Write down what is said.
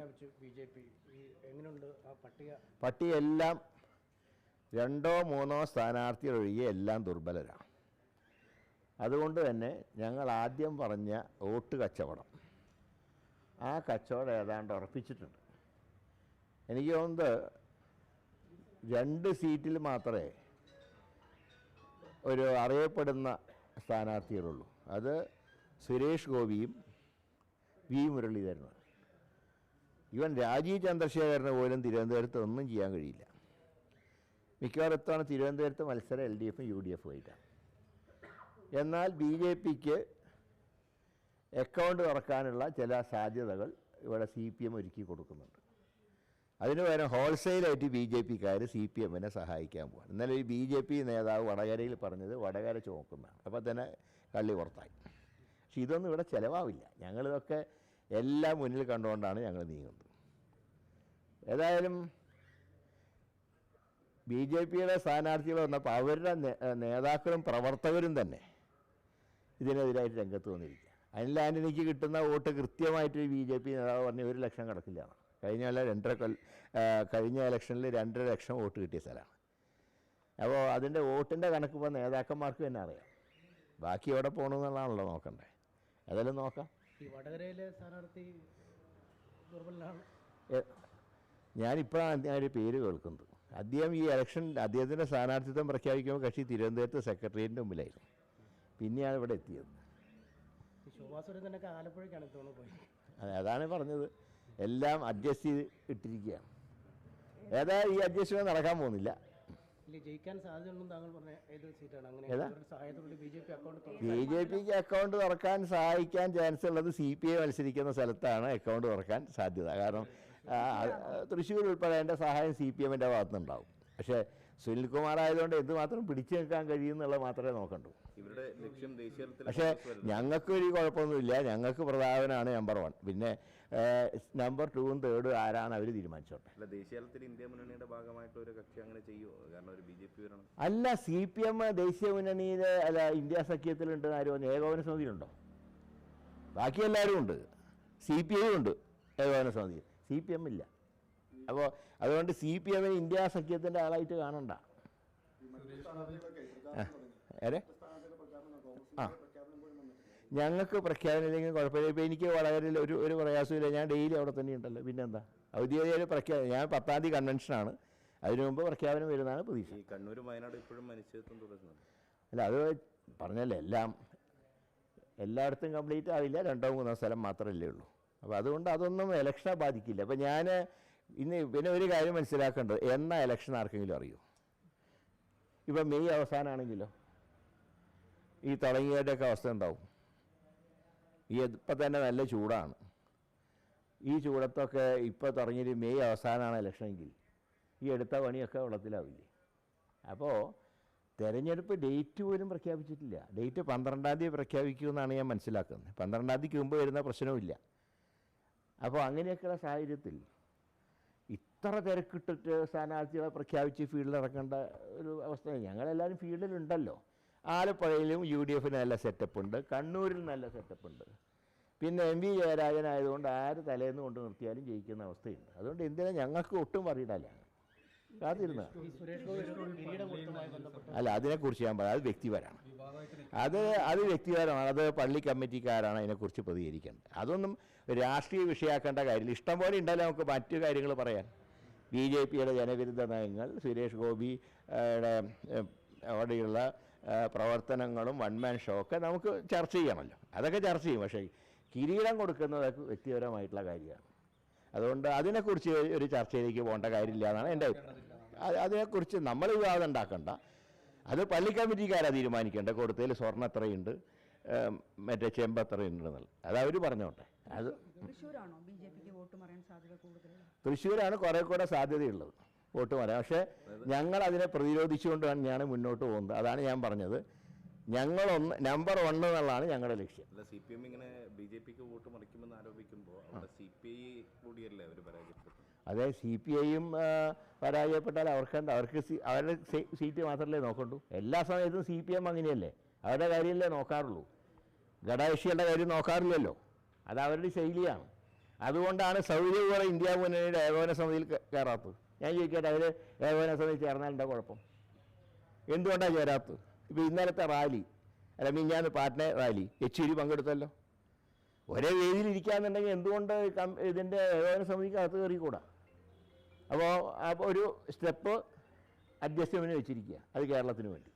പ്രഖ്യാപിച്ചു B J P എങ്ങനെയുണ്ട് ആ പട്ടിക? പട്ടിയെല്ലാം രണ്ടോ മൂന്നോ സ്ഥാനാർത്ഥികൾ ഒഴികെ എല്ലാം ദുർബലരാണ്. അതുകൊണ്ട് തന്നെ ഞങ്ങൾ ആദ്യം പറഞ്ഞ വോട്ട് കച്ചവടം. ആ കച്ചവടം ഏതാണ്ട് ഉറപ്പിച്ചിട്ടുണ്ട്. എനിക്ക് തോന്നുന്നത് രണ്ട് സീറ്റിൽ മാത്രമേ ഒരു അറിയപ്പെടുന്ന സ്ഥാനാർത്ഥികളുള്ളൂ. അത് സുരേഷ് ഗോപിയും വി മുരളീധരനുമാണ്. ഇവൻ രാജീവ് ചന്ദ്രശേഖരന് പോലും തിരുവനന്തപുരത്ത് ഒന്നും ചെയ്യാൻ കഴിയില്ല. മിക്കവാറും എത്താണ്? തിരുവനന്തപുരത്ത് മത്സരം എൽ ഡി എഫും യു ഡി എഫും ആയിട്ടാണ്. എന്നാൽ ബി ജെ പിക്ക് അക്കൗണ്ട് തുറക്കാനുള്ള ചില സാധ്യതകൾ ഇവിടെ സി പി എം ഒരുക്കി കൊടുക്കുന്നുണ്ട്. അതിന് പകരം ഹോൾസെയിലായിട്ട് ബി ജെ പിക്കാർ സി പി എമ്മിനെ സഹായിക്കാൻ പോവാണ്. ഇന്നലെ ഈ ബി ജെ പി നേതാവ് വടകരയിൽ പറഞ്ഞത് വടകര ചുമക്കുന്നതാണ്. അപ്പോൾ തന്നെ കള്ളി പുറത്തായി. പക്ഷെ ഇതൊന്നും ഇവിടെ ചിലവാവില്ല. ഞങ്ങളിതൊക്കെ എല്ലാം മുന്നിൽ കണ്ടുകൊണ്ടാണ് ഞങ്ങൾ നീങ്ങുന്നത്. ഏതായാലും ബി ജെ പിയുടെ സ്ഥാനാർത്ഥികൾ വന്നപ്പോൾ അവരുടെ നേതാക്കളും പ്രവർത്തകരും തന്നെ ഇതിനെതിരായിട്ട് രംഗത്ത് വന്നിരിക്കുക അനിൽ ആന്റണിക്ക് കിട്ടുന്ന വോട്ട് കൃത്യമായിട്ട് ബി ജെ പി നേതാവ് പറഞ്ഞ ഒരു ലക്ഷം കിടക്കില്ലാണ് കഴിഞ്ഞ കൊല്ലം രണ്ടര കൊല്ല കഴിഞ്ഞ ഇലക്ഷനിൽ രണ്ടര ലക്ഷം വോട്ട് കിട്ടിയ സ്ഥലമാണ്. അപ്പോൾ അതിന്റെ വോട്ടിന്റെ കണക്ക് ഇപ്പോൾ നേതാക്കന്മാർക്ക് തന്നെ അറിയാം. ബാക്കി എവിടെ പോകണമെന്നുള്ളതാണല്ലോ നോക്കണ്ടേ. ഏതായാലും നോക്കാം. ഈ വടകരയിലെ സ്ഥാനാർത്ഥി ദുർബലനാണ്. ഞാനിപ്പോഴാണ് ഞാൻ ഒരു പേര് കേൾക്കുന്നത്. അദ്ദേഹം ഈ ഇലക്ഷൻ അദ്ദേഹത്തിന്റെ സ്ഥാനാർത്ഥിത്വം പ്രഖ്യാപിക്കുമ്പോൾ കക്ഷി തിരുവനന്തപുരത്ത് സെക്രട്ടേറിയറ്റിന്റെ മുമ്പിലായിരുന്നു. പിന്നെയാണ് ഇവിടെ എത്തിയത്. അതെ ആലപ്പുഴയ്ക്കാണ് ഇത്തവണ പോയി. അത് അതാണ് പറഞ്ഞത്. എല്ലാം അഡ്ജസ്റ്റ് ചെയ്ത് ഇട്ടിരിക്കുകയാണ്. ഏതായാലും ഈ അഡ്ജസ്റ്റ്മെന്റ് നടക്കാൻ പോകുന്നില്ല. ജയിക്കാൻ സാധ്യതയുണ്ടെന്ന് താങ്കൾ പറഞ്ഞ ഏത് സീറ്റാണ്? അങ്ങനെ B J P account B J പിക്ക് അക്കൗണ്ട് തുറക്കാൻ സഹായിക്കാൻ ചാൻസ് ഉള്ളത് സി പി ഐ മത്സരിക്കുന്ന സ്ഥലത്താണ് അക്കൗണ്ട് തുറക്കാൻ സാധ്യത. കാരണം തൃശ്ശൂർ ഉൾപ്പെടെ അതിന്റെ സഹായം സി പി എമ്മിന്റെ ഭാഗത്തുനിന്നുണ്ടാവും. പക്ഷേ സുനിൽകുമാർ ആയതുകൊണ്ട് എന്തുമാത്രം പിടിച്ചു നിൽക്കാൻ കഴിയുമെന്നുള്ളത് മാത്രമേ നോക്കണ്ടൂ. ഇവരുടെ ലക്ഷ്യം ദേശീയ പക്ഷേ ഞങ്ങൾക്കൊരു കുഴപ്പമൊന്നുമില്ല. ഞങ്ങൾക്ക് പ്രധാനമാണ് നമ്പർ വൺ പിന്നെ നമ്പർ ടൂവും തേർഡും ആരാണ് അവർ തീരുമാനിച്ചോട്ടെ. അല്ല ദേശീയതലത്തിൽ ഇന്ത്യ മുന്നണിയുടെ ഭാഗമായിട്ട് ഒരു കക്ഷി അങ്ങനെ ചെയ്യുമോ കാരണം ഒരു ബി ജെ പി വരണം. അല്ല സി പി എം ദേശീയ മുന്നണിയിലെ അല്ല ഇന്ത്യ സഖ്യത്തിലുണ്ട് ആരും ഏകോപന സമിതിയിലുണ്ടോ ബാക്കി എല്ലാവരും ഉണ്ട്. സി പി ഐ ഉണ്ട് ഏകോപന സമിതി. സി പി എം ഇല്ല. അപ്പോൾ അതുകൊണ്ട് സി പി എമ്മിന് ഇന്ത്യ സഖ്യത്തിന്റെ ആളായിട്ട് കാണണ്ട. ഏരെ ആ. ഞങ്ങൾക്ക് പ്രഖ്യാപനം ഇല്ലെങ്കിൽ കുഴപ്പമില്ല. ഇപ്പോൾ എനിക്ക് വളരെ ഒരു ഒരു പ്രയാസമില്ല ഞാൻ ഡെയിലി അവിടെ തന്നെ ഉണ്ടല്ലോ. പിന്നെന്താ? ഔദ്യോഗിക പ്രഖ്യാപനം. ഞാൻ പത്താം തീയതി കൺവെൻഷനാണ് അതിനു മുമ്പ് പ്രഖ്യാപനം വരുന്നതാണ് പ്രതീക്ഷ. ഈ കണ്ണൂരും വയനാട് ഇപ്പോഴും അല്ല അത് പറഞ്ഞല്ലോ എല്ലാം എല്ലായിടത്തും കംപ്ലീറ്റ് ആവില്ല. രണ്ടോ മൂന്നോ സ്ഥലം മാത്രമല്ലേ ഉള്ളൂ. അപ്പോൾ അതുകൊണ്ട് അതൊന്നും ഇലക്ഷനെ ബാധിക്കില്ല. അപ്പോൾ ഞാൻ ഇന്ന് പിന്നെ ഒരു കാര്യം മനസ്സിലാക്കേണ്ടത് എന്നാ ഇലക്ഷൻ ആർക്കെങ്കിലും അറിയൂ? ഇപ്പം മെയ് അവസാനമാണെങ്കിലോ ഈ തുടങ്ങിയവരുടെയൊക്കെ അവസ്ഥ ഉണ്ടാവും ഈ ഇപ്പം തന്നെ നല്ല ചൂടാണ്. ഈ ചൂടത്തൊക്കെ ഇപ്പോൾ തുടങ്ങിയൊരു മെയ് അവസാനമാണ് ഇലക്ഷനെങ്കിൽ ഈ എടുത്ത പണിയൊക്കെ വെള്ളത്തിലാവില്ലേ? അപ്പോൾ തിരഞ്ഞെടുപ്പ് ഡേറ്റ് പോലും പ്രഖ്യാപിച്ചിട്ടില്ല. ഡേറ്റ് പന്ത്രണ്ടാം തീയതി പ്രഖ്യാപിക്കുമെന്നാണ് ഞാൻ മനസ്സിലാക്കുന്നത്. പന്ത്രണ്ടാം തീയതിക്ക് മുമ്പ് വരുന്ന പ്രശ്നവുമില്ല. അപ്പോൾ അങ്ങനെയൊക്കെയുള്ള സാഹചര്യത്തിൽ ഇത്ര തിരക്കിട്ടിട്ട് സ്ഥാനാർത്ഥികളെ പ്രഖ്യാപിച്ച് ഫീൽഡിൽ ഇറക്കേണ്ട ഒരു അവസ്ഥ. ഞങ്ങളെല്ലാവരും ഫീൽഡിലുണ്ടല്ലോ. ആലപ്പുഴയിലും യു ഡി എഫിന് നല്ല സെറ്റപ്പ് ഉണ്ട് കണ്ണൂരിൽ നല്ല സെറ്റപ്പ് ഉണ്ട് പിന്നെ എം വി ജയരാജൻ ആയതുകൊണ്ട് ആര് തലേന്ന് കൊണ്ട് നിർത്തിയാലും ജയിക്കുന്ന അവസ്ഥയുണ്ട്. അതുകൊണ്ട് എന്തിനാ ഞങ്ങൾക്ക് ഒട്ടും പറയിടല്ല കാത്തിരുന്ന. അല്ല അതിനെക്കുറിച്ച് ഞാൻ പറയാം. അത് വ്യക്തിപരമാണ്. അത് അത് വ്യക്തിപരമാണ്. അത് പള്ളി കമ്മിറ്റിക്കാരാണ് അതിനെക്കുറിച്ച് പ്രതികരിക്കേണ്ടത്. അതൊന്നും രാഷ്ട്രീയ വിഷയമാക്കേണ്ട കാര്യമില്ല. ഇഷ്ടം പോലെ ഉണ്ടല്ലോ നമുക്ക് മറ്റു കാര്യങ്ങൾ പറയാൻ. ബി ജെ പിയുടെ ജനവിരുദ്ധ നയങ്ങൾ സുരേഷ് ഗോപി അവിടെയുള്ള പ്രവർത്തനങ്ങളും വൺമാൻ ഷോ ഒക്കെ നമുക്ക് ചർച്ച ചെയ്യണമല്ലോ. അതൊക്കെ ചർച്ച ചെയ്യും. പക്ഷേ കിരീടം കൊടുക്കുന്നതൊക്കെ വ്യക്തിപരമായിട്ടുള്ള കാര്യമാണ്. അതുകൊണ്ട് അതിനെക്കുറിച്ച് ഒരു ചർച്ചയിലേക്ക് പോകേണ്ട കാര്യമില്ല എന്നാണ് എന്റെ അതിനെക്കുറിച്ച് നമ്മൾ വിവാദം ഉണ്ടാക്കണ്ട. അത് പള്ളി കമ്മിറ്റിക്കാരാണ് തീരുമാനിക്കേണ്ടത്. കൊടുത്തതിൽ സ്വർണ എത്രയുണ്ട്? മറ്റേ ചെമ്പ് എത്രയുണ്ട് എന്നുള്ളത്. അത് അവർ പറഞ്ഞോട്ടെ. അത് വോട്ട് മറിയാൻ സാധ്യത തൃശ്ശൂരാണ് കുറേ കൂടെ സാധ്യതയുള്ളത് വോട്ട് പറയാം പക്ഷേ ഞങ്ങൾ അതിനെ പ്രതിരോധിച്ചുകൊണ്ട് തന്നെയാണ് മുന്നോട്ട് പോകുന്നത്. അതാണ് ഞാൻ പറഞ്ഞത്. ഞങ്ങളൊന്ന് നമ്പർ വൺ എന്നുള്ളതാണ് ഞങ്ങളുടെ ലക്ഷ്യം. അല്ല സി പി എം ഇങ്ങനെ ബി ജെ പിക്ക് വോട്ട് മറിക്കുമെന്ന് ആരോപിക്കുമ്പോൾ അവിടെ സി പി ഐ കൂടിയല്ലേ അവർ പരാജയപ്പെട്ടു അതെ സി പി ഐയും പരാജയപ്പെട്ടാൽ അവർക്ക് എന്താ അവർക്ക് സീ- അവരുടെ സീറ്റ് മാത്രമല്ലേ നോക്കണ്ടൂ? എല്ലാ സമയത്തും സി പി എം അങ്ങനെയല്ലേ. അവരുടെ കാര്യമല്ലേ നോക്കാറുള്ളൂ. ഘടകകക്ഷികളുടെ കാര്യം നോക്കാറില്ലല്ലോ. അത് അവരുടെ ശൈലിയാണ്. അതുകൊണ്ടാണ് സൗദി പോലെ ഇന്ത്യ മുന്നണിയുടെ ഏകോപന സമിതിയിൽ കയറാത്തത് ഞാൻ ചോദിക്കട്ടെ അവർ ഏകോപന സമിതി ചേർന്നാൽ എന്താ കുഴപ്പം? എന്തുകൊണ്ടാണ് ചേരാത്തത്? ഇപ്പോൾ ഇന്നലത്തെ റാലി അല്ല മിഞ്ഞാന്ന് പാട്ന റാലി യെച്ചൂരി പങ്കെടുത്തല്ലോ. ഒരേ വേദിയിൽ ഇരിക്കാന്നുണ്ടെങ്കിൽ എന്തുകൊണ്ട് ഇതിന്റെ ഏകോപന സമിതിക്ക് അകത്ത് കയറിക്കൂടാ? അപ്പോൾ ഒരു സ്റ്റെപ്പ് അഡ്ജസ്റ്റ്മെന്റ് വെച്ചിരിക്കുക അത് കേരളത്തിന് വേണ്ടി.